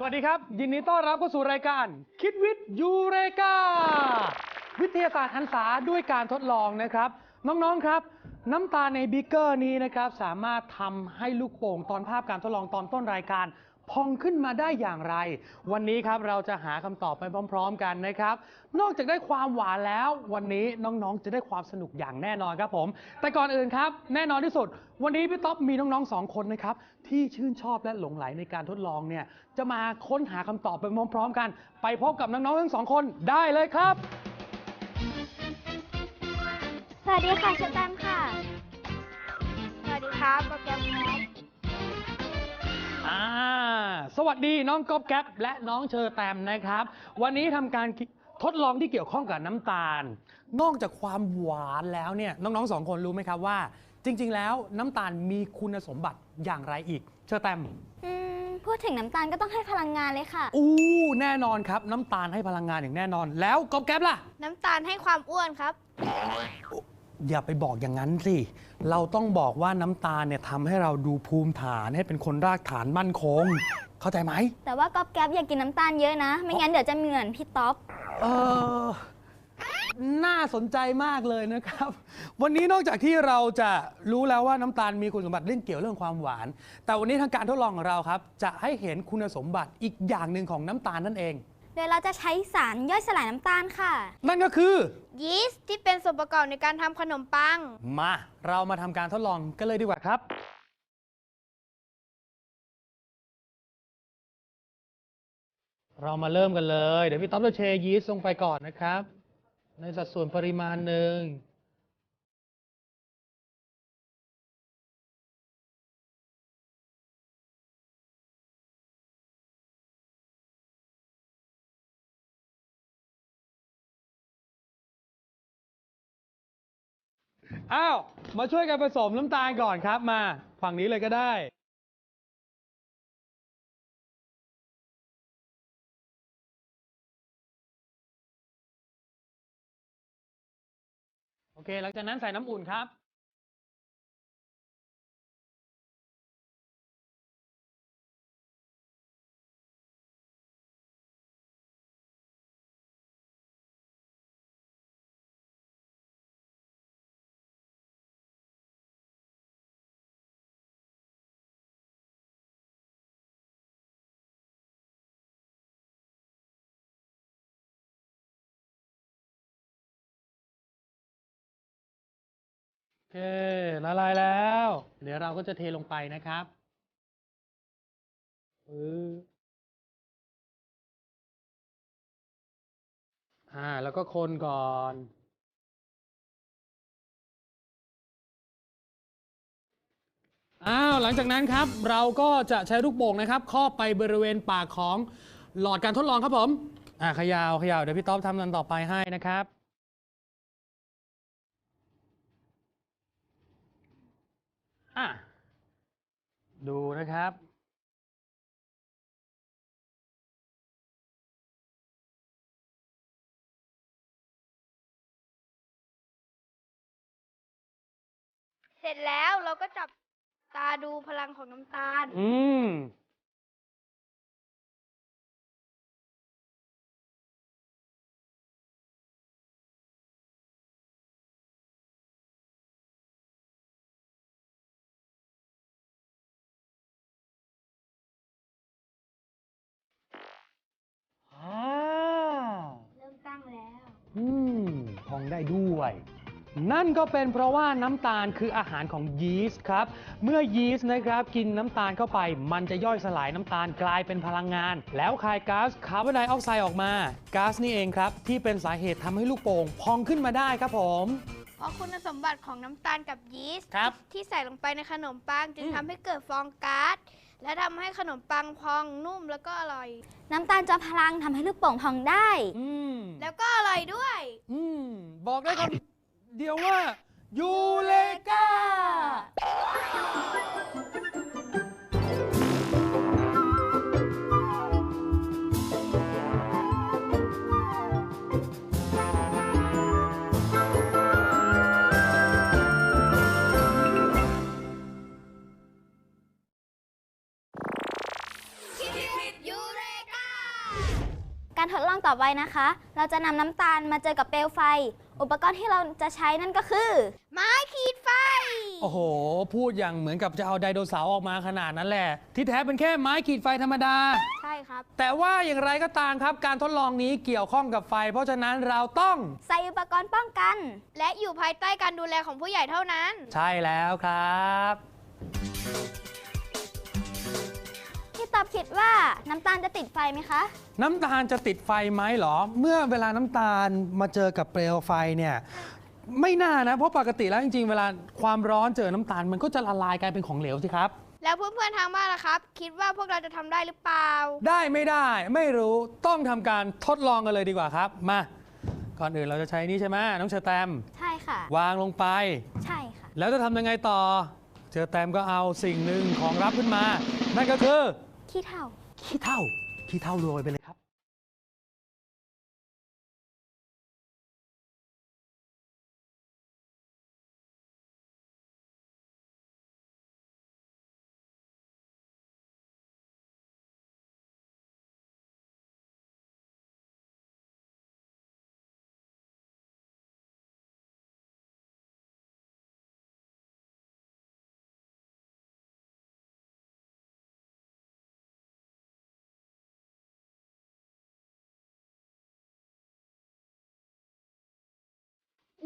สวัสดีครับ ยินดีต้อนรับเข้าสู่รายการ คิดวิทย์ยูเรกา วิทยาศาสตร์อันษาด้วยการทดลองนะครับ น้องๆครับ น้ำตาในบิ๊กเกอร์นี้นะครับ สามารถทำให้ลูกโป่งตอนภาพการทดลองตอนต้นรายการ พองขึ้นมาได้อย่างไร วันนี้ครับเราจะหาคำตอบไปพร้อม ๆ กันนะครับ นอกจากได้ความหวานแล้ว วันนี้น้องๆ จะได้ความสนุกอย่างแน่นอนครับผม แต่ก่อนอื่นครับ แน่นอนที่สุด วันนี้พี่ต๊อบมีน้องๆสองคนนะครับที่ชื่นชอบและหลงไหลในการทดลองเนี่ยจะมาค้นหาคำตอบไปพร้อมๆกัน ไปพบกับน้องๆทั้งสองคนได้เลยครับ สวัสดีค่ะเชอแตมค่ะ สวัสดีครับโปรแกรม สวัสดีน้องก๊อบแก๊ปและน้องเชอแตมนะครับ วันนี้ทำการทดลองที่เกี่ยวข้องกับน้ำตาล นอกจากความหวานแล้วเนี่ยน้องๆสองคนรู้ไหมครับว่า จริง ๆ แล้วน้ำตาลมีคุณสมบัติอย่างไรอีก เชอแตม อืมพูดถึงน้ำตาลก็ต้องให้พลังงานเลยค่ะ อู้แน่นอนครับ น้ำตาลให้พลังงานอย่างแน่นอน แล้วก๊อบแก๊ปล่ะ น้ำตาลให้ความอ้วนครับ อย่าไปบอกอย่างนั้นสิ เราต้องบอกว่าน้ำตาลเนี่ยทำให้เราดูภูมิฐานให้เป็นคนรากฐานมั่นคง เข้าใจไหมแต่ว่าก๊อบแก๊บอย่ากินน้ำตาลเยอะนะ ไม่งั้นเดี๋ยวจะเหมือนพี่ต๊อปเออน่าสนใจมากเลยนะครับ วันนี้นอกจากที่เราจะรู้แล้วว่าน้ำตาลมีคุณสมบัติเรื่องเกี่ยวเรื่องความหวาน แต่วันนี้ทางการทดลองของเราครับ จะให้เห็นคุณสมบัติอีกอย่างหนึ่งของน้ำตาลนั่นเอง โดยเราจะใช้สารย่อยสลายน้ำตาลค่ะ นั่นก็คือ ยีสต์ที่เป็นส่วนประกอบในการทำขนมปัง มา เรามาทำการทดลองกันเลยดีกว่าครับ เรามาเริ่มกันเลย เดี๋ยวพี่ต๊อบจะเทยีสต์ลงไปก่อนนะครับ ในสัดส่วนปริมาณหนึ่งอ้าว มาช่วยกันผสมน้ำตาลก่อนครับมา ฝั่งนี้เลยก็ได้ โอเค หลังจากนั้นใส่น้ำอุ่นครับ อเคละลายแล้ว เดี๋ยวเราก็จะเทลงไปนะครับอืออ่า แล้วก็คนก่อน อ้าว หลังจากนั้นครับ เราก็จะใช้ลูกโป่งนะครับครอบไปบริเวณปากของหลอดการทดลองครับผม อ่าขยาวขยาวเดี๋ยวพี่ต๊อบทำนันต่อไปให้นะครับ อะดูนะครับเสร็จแล้วเราก็จับตาดูพลังของน้ำตาล อืม ได้ด้วย นั่นก็เป็นเพราะว่าน้ำตาลคืออาหารของยีสต์ครับ เมื่อยีสต์นะครับกินน้ำตาลเข้าไป มันจะย่อยสลายน้ำตาลกลายเป็นพลังงาน แล้วคายก๊าซคาร์บอนไดออกไซด์ออกมาก๊าซนี่เองครับที่เป็นสาเหตุทำให้ลูกโป่งพองขึ้นมาได้ครับผม เพราะคุณสมบัติของน้ำตาลกับยีสต์ครับ ที่ใส่ลงไปในขนมปังจึงอืมทำให้เกิดฟองก๊าซและทำให้ขนมปังพองนุ่มแล้วก็อร่อย น้ำตาลจอมพลังทำให้ลูกโป่งพองได้ อืม แล้วก็อร่อยด้วย อืม บอกได้คำเดียวว่า ยูเลกา ต่อไปนะคะ เราจะนำน้ำตาลมาเจอกับเปลวไฟ อุปกรณ์ที่เราจะใช้นั่นก็คือ ไม้ขีดไฟ โอ้โห พูดอย่างเหมือนกับจะเอาไดโนเสาร์ออกมาขนาดนั้นแหละ ที่แท้เป็นแค่ไม้ขีดไฟธรรมดา ใช่ครับ แต่ว่าอย่างไรก็ตามครับ การทดลองนี้เกี่ยวข้องกับไฟ เพราะฉะนั้นเราต้องใส่อุปกรณ์ป้องกัน และอยู่ภายใต้การดูแลของผู้ใหญ่เท่านั้น ใช่แล้วครับพี่ ตอบคิดว่าน้ำตาลจะติดไฟไหมคะ น้ำตาลจะติดไฟไหมเหรอ เมื่อเวลาน้ำตาลมาเจอกับเปลวไฟเนี่ยไม่น่านะ เพราะปกติแล้วจริงๆ เวลาความร้อนเจอน้ำตาลมันก็จะละลายกลายเป็นของเหลวสิครับ แล้วเพื่อนๆทางบ้านล่ะครับ คิดว่าพวกเราจะทำได้หรือเปล่า ได้ไม่ได้ไม่รู้ต้องทำการทดลองกันเลยดีกว่าครับ มา ก่อนอื่นเราจะใช้นี่ใช่ไหมน้องเชอแตม ใช่ค่ะ วางลงไป ใช่ค่ะ แล้วจะทำยังไงต่อ เชอแตมก็เอาสิ่งหนึ่งของรับขึ้นมา นั่นก็คือ ขี้เท่า ขี้เท่าขี้เท่าโรยไปเลย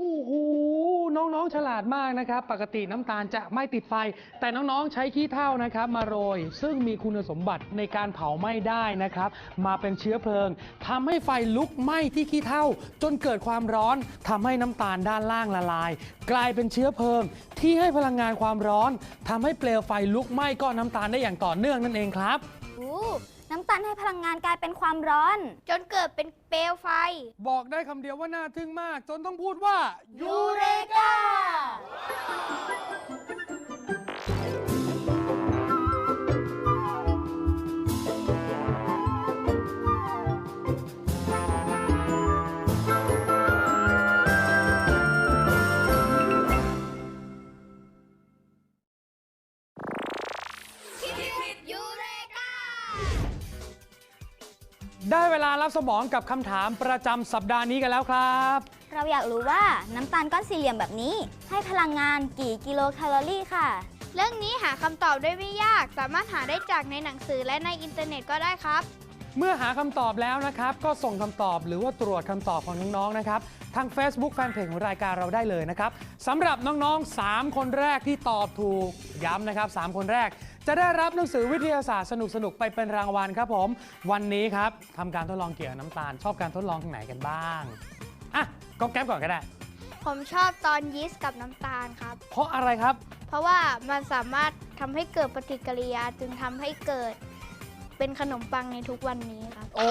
โอ้โหน้องๆฉลาดมากนะครับ ปกติน้ำตาลจะไม่ติดไฟ แต่น้องๆใช้ขี้เถ้านะครับ มาโรย ซึ่งมีคุณสมบัติในการเผาไหม้ได้นะครับ มาเป็นเชื้อเพลิงทำให้ไฟลุกไหม้ที่ขี้เถ้า จนเกิดความร้อนทำให้น้ำตาลด้านล่างละลาย กลายเป็นเชื้อเพลิง ที่ให้พลังงานความร้อนทำให้เปลวไฟลุกไหม้ก้อนน้ำตาลได้อย่างต่อเนื่องนั่นเองครับอู้ น้ำตาลให้พลังงานกลายเป็นความร้อน จนเกิดเป็นเปลวไฟ บอกได้คำเดียวว่าน่าทึ่งมาก จนต้องพูดว่า ยูเรกา ได้เวลารับสมองกับคำถามประจำสัปดาห์นี้กันแล้วครับ เราอยากรู้ว่าน้ำตาลก้อนสี่เหลี่ยมแบบนี้ ให้พลังงานกี่กิโลแคลอรี่ค่ะ เรื่องนี้หาคำตอบได้ไม่ยาก สามารถหาได้จากในหนังสือและในอินเทอร์เน็ตก็ได้ครับ เมื่อหาคำตอบแล้วนะครับ ก็ส่งคำตอบหรือว่าตรวจคำตอบของน้องๆนะครับ ทาง Facebook Fanpage ของรายการเราได้เลยนะครับสำหรับน้องๆ 3 คนแรกที่ตอบถูกย้ำนะครับ 3 คนแรก จะได้รับหนังสือวิทยาศาสตร์สนุกๆไปเป็นรางวัลครับผม วันนี้ครับทำการทดลองเกี่ยวกับน้ำตาล ชอบการทดลองทางไหนกันบ้างอะก็แก้มก่อนก็ได้ ผมชอบตอนยีสต์กับน้ำตาลครับ เพราะอะไรครับ เพราะว่ามันสามารถทำให้เกิดปฏิกิริยาจึงทำให้เกิดเป็นขนมปังในทุกวันนี้ครับ โอ้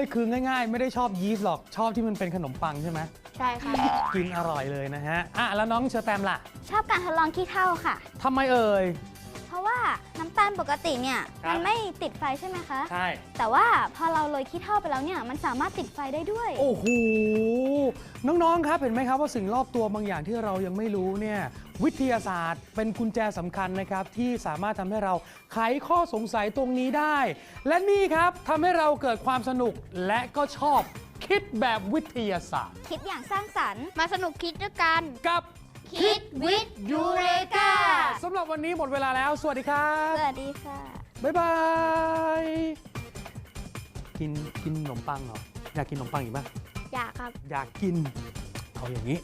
ยคือง่าย ๆ ไม่ได้ชอบยีสต์หรอกชอบที่มันเป็นขนมปังใช่ไหมใช่ครับ กินอร่อยเลยนะฮะอะแล้วน้องเชอแตมล่ะ ชอบการทดลองขี้เถ้าค่ะ ทำไมเอ่ยเพราะว่า น้ำตาลปกติเนี่ยครับ มันไม่ติดไฟใช่ไหมคะ ใช่ แต่ว่าพอเราโรยขี้เถ้าไปแล้วเนี่ยมันสามารถติดไฟได้ด้วย โอ้โห น้องๆ ครับเห็นไหมครับว่าสิ่งรอบตัวบางอย่างที่เรายังไม่รู้เนี่ยวิทยาศาสตร์เป็นกุญแจสำคัญนะครับ ที่สามารถทำให้เราไขข้อสงสัยตรงนี้ได้ และนี่ครับทำให้เราเกิดความสนุกและก็ชอบคิดแบบวิทยาศาสตร์ คิดอย่างสร้างสรรค์ มาสนุกคิดด้วยกัน กับ คิดวิทย์ยูเรกาสำหรับวันนี้หมดเวลาแล้ว สวัสดีครับสวัสดีค่ะ บ๊ายบาย กินกินขนมปังเหรอ อยากกินขนมปังอีกป่ะ อยากครับ อยากกิน เอาอย่างนี้